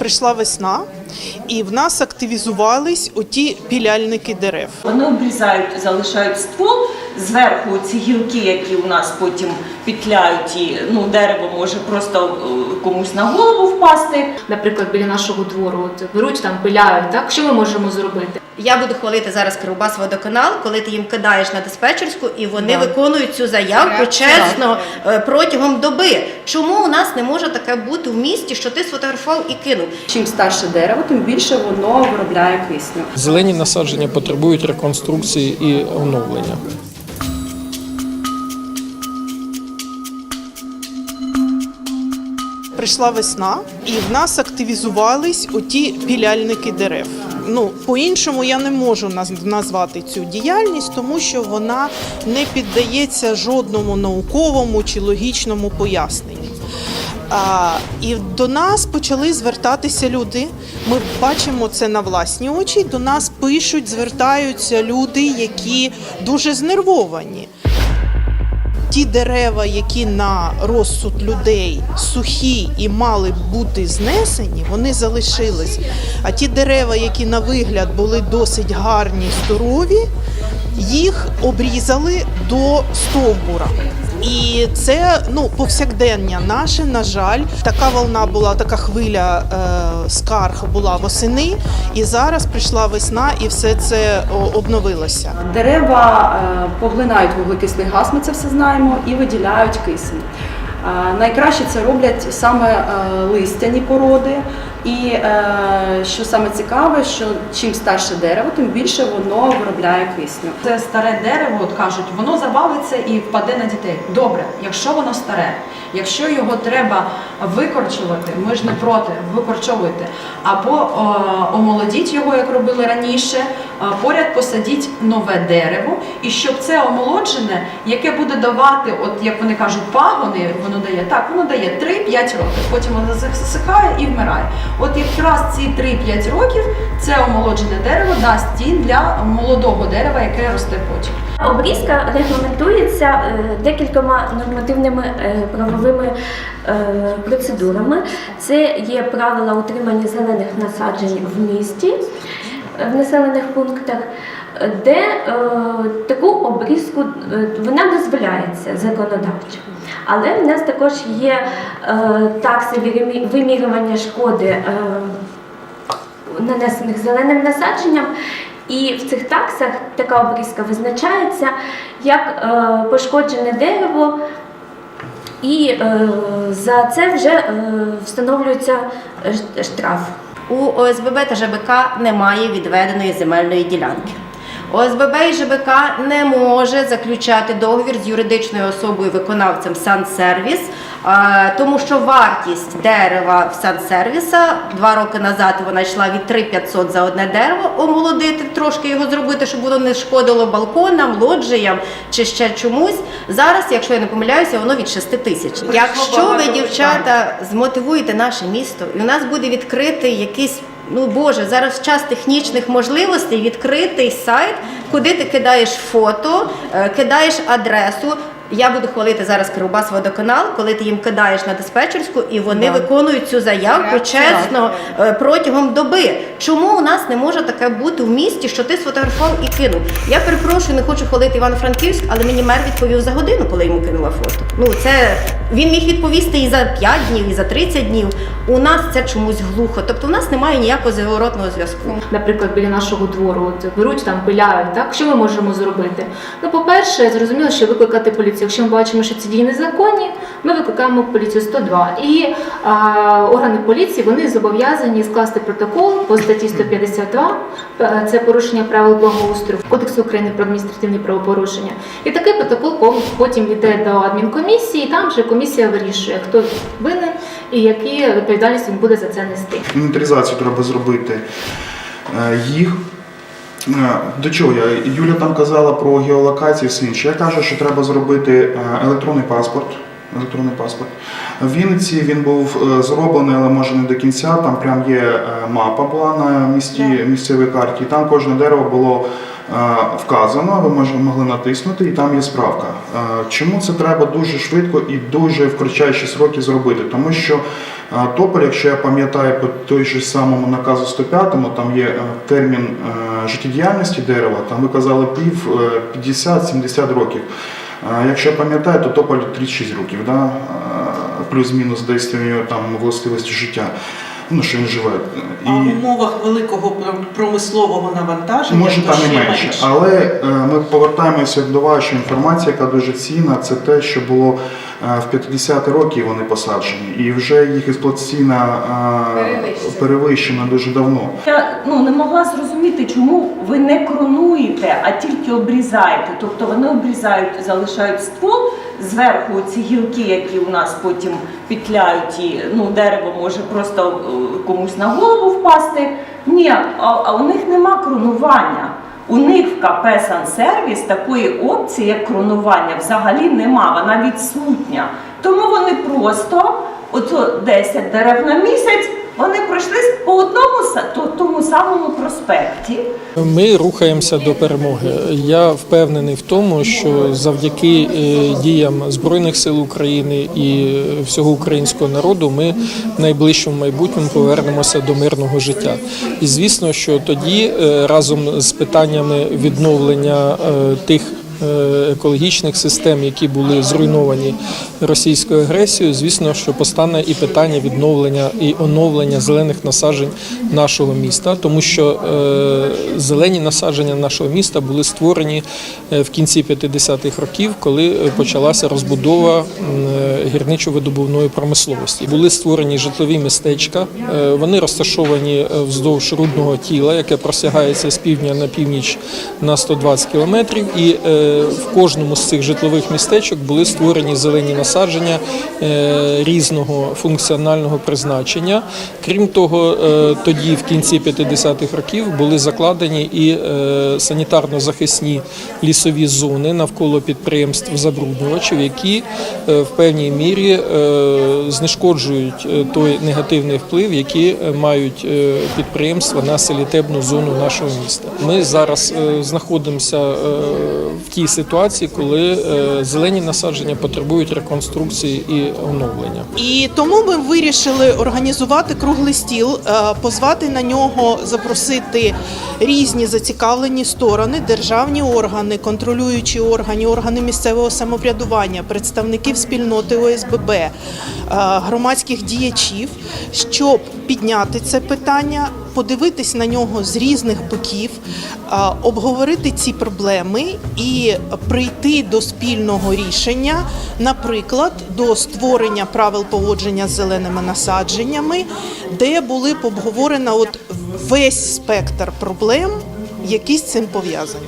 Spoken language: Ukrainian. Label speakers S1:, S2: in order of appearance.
S1: Прийшла весна, і в нас активізувались оті піляльники дерев.
S2: Вони обрізають, залишають ствол. Зверху ці гілки, які у нас потім петляють, і ну, дерево може просто е, комусь на голову впасти.
S3: Наприклад, біля нашого двору от, беруть там пиляють. Так що ми можемо зробити?
S4: Я буду хвалити зараз Кривбас водоканал, коли ти їм кидаєш на диспетчерську, і вони
S1: Да.
S4: виконують цю заявку чесно е, протягом доби. Чому у нас не може таке бути в місті, що ти сфотографував і кинув?
S5: Чим старше дерево, тим більше воно виробляє кисню.
S6: Зелені насадження потребують реконструкції і оновлення.
S1: Прийшла весна, і в нас активізувались оті піляльники дерев. Ну, по-іншому я не можу назвати цю діяльність, тому що вона не піддається жодному науковому чи логічному поясненню. А, і до нас почали звертатися люди. Ми бачимо це на власні очі. До нас пишуть, звертаються люди, які дуже знервовані. Ті дерева, які на розсуд людей сухі і мали бути знесені, вони залишились. А ті дерева, які на вигляд були досить гарні, здорові, їх обрізали до стовбура. І це ну повсякдення наше. На жаль, така волна була, така хвиля е, скарг була восени, і зараз прийшла весна, і все це обновилося.
S5: Дерева е, поглинають вуглекислий газ, ми це все знаємо, і виділяють кисень. Е, Найкраще це роблять саме е, листяні породи. І е, що саме цікаве, що чим старше дерево, тим більше воно виробляє кисню.
S7: Це старе дерево, от кажуть, воно завалиться і впаде на дітей. Добре, якщо воно старе, якщо його треба викорчувати, ми ж не проти, викорчовуйте, або е, омолодіть його, як робили раніше, поряд посадіть нове дерево, і щоб це омолоджене, яке буде давати, от як вони кажуть, пагони, воно дає так, воно дає 3-5 років, потім воно засихає і вмирає. От якраз ці 3-5 років це омолоджене дерево дасть тінь для молодого дерева, яке росте потім.
S8: Обрізка регламентується е, декількома нормативними е, правовими е, процедурами. Це є правила утримання зелених насаджень в місті, в населених пунктах, е, де е, таку обрізку е, вона дозволяється законодавчо. Але в нас також є е, такси вимірювання шкоди. е, нанесених зеленим насадженням. І в цих таксах така обрізка визначається як е, пошкоджене дерево, і е, за це вже е, встановлюється штраф.
S4: У ОСББ та ЖБК немає відведеної земельної ділянки. ОСББ і ЖБК не може заключати договір з юридичною особою виконавцем Сансервіс, тому що вартість дерева в Сансервіса два роки назад вона йшла від 3500 за одне дерево, омолодити трошки його зробити, щоб воно не шкодило балконам, лоджіям чи ще чомусь. Зараз, якщо я не помиляюся, воно від 6 тисяч. Якщо ви, дівчата, змотивуєте наше місто, і у нас буде відкритий якийсь Ну Боже, зараз час технічних можливостей відкритий сайт, куди ти кидаєш фото, е, кидаєш адресу. Я буду хвалити зараз Кривбас водоканал, коли ти їм кидаєш на диспетчерську, і вони
S1: Да.
S4: виконують цю заявку чесно е, протягом доби. Чому у нас не може таке бути в місті, що ти сфотографував і кинув? Я перепрошую, не хочу хвалити Івано-Франківськ, але мені мер відповів за годину, коли йому кинула фото. Ну це він міг відповісти і за 5 днів, і за 30 днів. У нас це чомусь глухо. Тобто, у нас немає ніякого зворотного зв'язку.
S3: Наприклад, біля нашого двору от, беруть там пиляють. Так що ми можемо зробити? Ну, по-перше, зрозуміло, що викликати поліцію. Якщо ми бачимо, що ці дії незаконні, ми викликаємо поліцію 102. І а, органи поліції вони зобов'язані скласти протокол по статті 152, е, це порушення правил благоустрою Кодексу України про адміністративні правопорушення. І такий протокол потім йде до адмінкомісії, там вже комісія вирішує, хто винен і які відповідальність він буде за це нести.
S9: Інвентаризацію треба зробити е, їх. Е, До чого я? Юля там казала про геолокації, все інше. Я кажу, що треба зробити е, електронний паспорт. Електронний паспорт. В Вінниці він був е, зроблений, але може не до кінця. Там прям є мапа була на місті, місцевій карті. І там кожне дерево було вказано, ви могли натиснути, і там є справка. Е, Чому це треба дуже швидко і дуже в кратчайші сроки зробити? Тому що е, тополь, якщо я пам'ятаю по той же самому наказу 105, там є е, термін е, життєдіяльності дерева, там ви казали пів е, 50-70 років. Е, Якщо пам'ятаю, то тополь 36 років, да? Е, плюс-мінус десь там властивості життя. Ну, що він живе.
S1: А в умовах великого промислового навантаження
S9: Може там і менше, але е, ми повертаємося до вашої інформації, яка дуже цінна. Це те, що було е, в 50-ті роки вони посаджені, і вже їх експлуатаційна е, перевищена дуже давно.
S2: Я ну не могла зрозуміти, чому ви не кронуєте, а тільки обрізаєте. Тобто вони обрізають, залишають ствол зверху ці гілки, які у нас потім петляють, і ну дерево може просто е, комусь на голову впасти. Ні, а, а у них нема кронування. У них в КП «Сансервіс» такої опції, як кронування, взагалі нема, вона відсутня. Тому вони просто, ото 10 дерев на місяць, вони пройшли по одному то- тому самому проспекті.
S6: Ми рухаємося до перемоги. Я впевнений в тому, що завдяки е, діям Збройних сил України і всього українського народу ми в найближчому майбутньому повернемося до мирного життя. І звісно, що тоді е, разом з питаннями відновлення е, тих. Е, Екологічних систем, які були зруйновані російською агресією, звісно, що постане і питання відновлення і оновлення зелених насаджень нашого міста, тому що е, зелені насадження нашого міста були створені е, в кінці 50-х років, коли почалася розбудова гірничо-видобувної промисловості. Були створені житлові містечка. Вони розташовані вздовж рудного тіла, яке просягається з півдня на північ на 120 кілометрів. І в кожному з цих житлових містечок були створені зелені насадження е, різного функціонального призначення. Крім того, е, тоді, в кінці 50-х років, були закладені і е, санітарно-захисні лісові зони навколо підприємств забруднювачів, які в певній мірі знешкоджують той негативний вплив, який мають підприємства на селітебну зону нашого міста. Ми зараз знаходимося в тій ситуації, коли е, зелені насадження потребують реконструкції і оновлення.
S1: І тому ми вирішили організувати круглий стіл, е, позвати на нього, запросити різні зацікавлені сторони, державні органи, контролюючі органи, органи місцевого самоврядування, представників спільноти ОСББ, е, громадських діячів, щоб підняти це питання, подивитись на нього з різних боків, обговорити ці проблеми і прийти до спільного рішення, наприклад, до створення правил поводження з зеленими насадженнями, де були б обговорено от весь спектр проблем, які з цим пов'язані.